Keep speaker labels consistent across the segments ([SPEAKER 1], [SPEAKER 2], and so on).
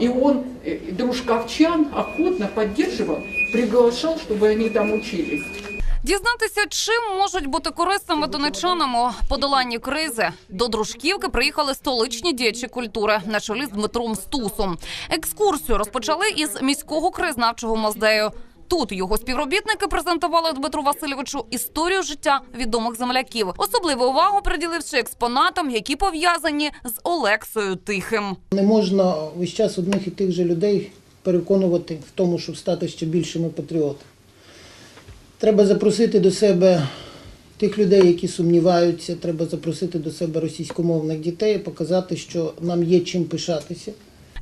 [SPEAKER 1] И он, э, дружковчан, охотно поддерживал, приглашал, чтобы они там учились.
[SPEAKER 2] Дізнатися, чим можуть бути корисними донечанам у подоланні кризи. До дружківки приїхали столичні діячі культури на чолі з Дмитром Стусом. Екскурсію розпочали із міського краєзнавчого музею. Тут його співробітники презентували Дмитру Васильовичу історію життя відомих земляків. Особливу увагу приділивши експонатам, які пов'язані з Олексою Тихим.
[SPEAKER 3] Не можна весь час одних і тих же людей переконувати в тому, щоб стати ще більшими патріотами. Треба запросити до себе тих людей, які сумніваються, треба запросити до себе російськомовних дітей показати, що нам є чим пишатися.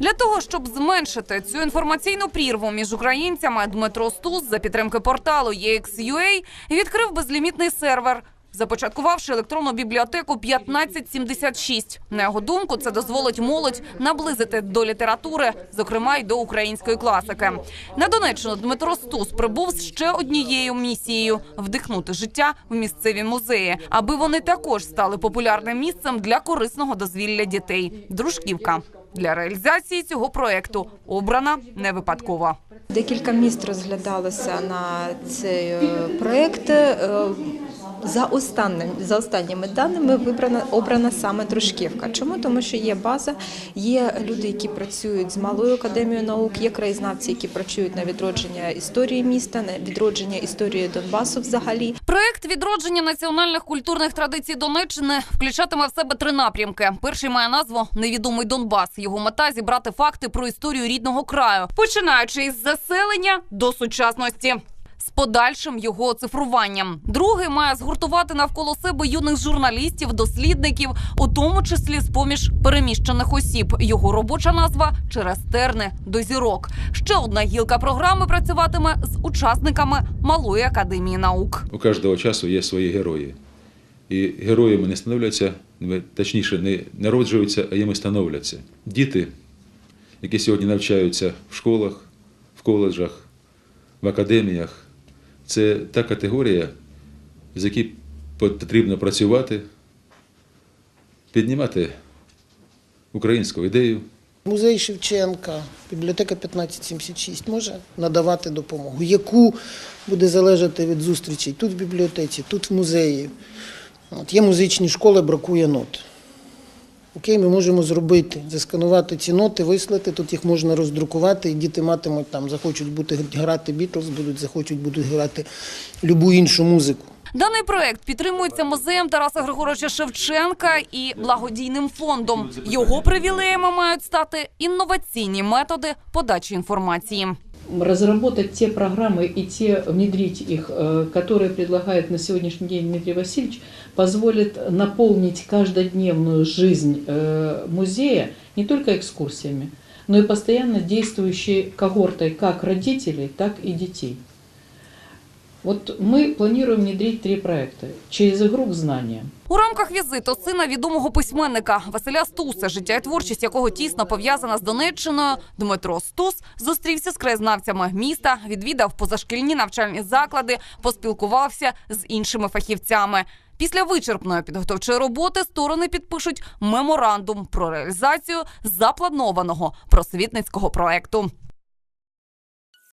[SPEAKER 2] Для того щоб зменшити цю інформаційну прірву між українцями, Дмитро Стус за підтримки порталу EXUA відкрив безлімітний сервер. Започаткувавши електронну бібліотеку 1576. На його думку, це дозволить молодь наблизити до літератури, зокрема й до української класики. На Донеччину Дмитро Стус прибув з ще однією місією вдихнути життя в місцеві музеї, аби вони також стали популярним місцем для корисного дозвілля дітей. Дружківка для реалізації цього проекту обрана не випадково.
[SPEAKER 4] Декілька міст розглядалося на цей е, проект. За останнім за останніми даними вибрана обрана саме Дружківка. Чому тому, що є база, є люди, які працюють з малою академією наук, є краєзнавці, які працюють на відродження історії міста, на відродження історії Донбасу взагалі.
[SPEAKER 2] Проект відродження національних культурних традицій Донеччини включатиме в себе три напрямки. Перший має назву Невідомий Донбас. Його мета зібрати факти про історію рідного краю, починаючи із заселення до сучасності. З подальшим його оцифруванням. Другий має згуртувати навколо себе юних журналістів, дослідників, у тому числі з поміж переміщених осіб. Його робоча назва через терни до зірок. Ще одна гілка програми працюватиме з учасниками малої академії наук.
[SPEAKER 5] У кожного часу є свої герої. І героями не становляться, точніше, не народжуються, а їми становляться. Діти, які сьогодні навчаються в школах, в коледжах, в академіях, це та категорія, з якій потрібно працювати, піднімати українську ідею.
[SPEAKER 3] Музей Шевченка, бібліотека 1576 може надавати допомогу, яку буде залежати від зустрічей тут в бібліотеці, тут в музеї. От є музичні школи, бракує нот. Окей, ми можемо зробити, засканувати ці ноти, вислати, тут їх можна роздрукувати, і діти матимуть там, захочуть бути грати Бітлз, будуть, захочуть будуть грати любу іншу музику.
[SPEAKER 2] Даний проект підтримується музеєм Тараса Григоровича Шевченка і благодійним фондом. Його привілеями мають стати інноваційні методи подачі інформації
[SPEAKER 6] разработать те программы и те, внедрить их, э, которые предлагает на сегодняшний день Дмитрий Васильевич, позволит наполнить каждодневную жизнь э, музея не только экскурсиями, но и постоянно действующей когортой как родителей, так и детей. Вот мы планируем внедрить три проекта через игру к знаниям.
[SPEAKER 2] У рамках візиту сина відомого письменника Василя Стуса, життя і творчість якого тісно пов'язана з Донеччиною, Дмитро Стус зустрівся з краєзнавцями міста, відвідав позашкільні навчальні заклади, поспілкувався з іншими фахівцями. Після вичерпної підготовчої роботи сторони підпишуть меморандум про реалізацію запланованого просвітницького проекту.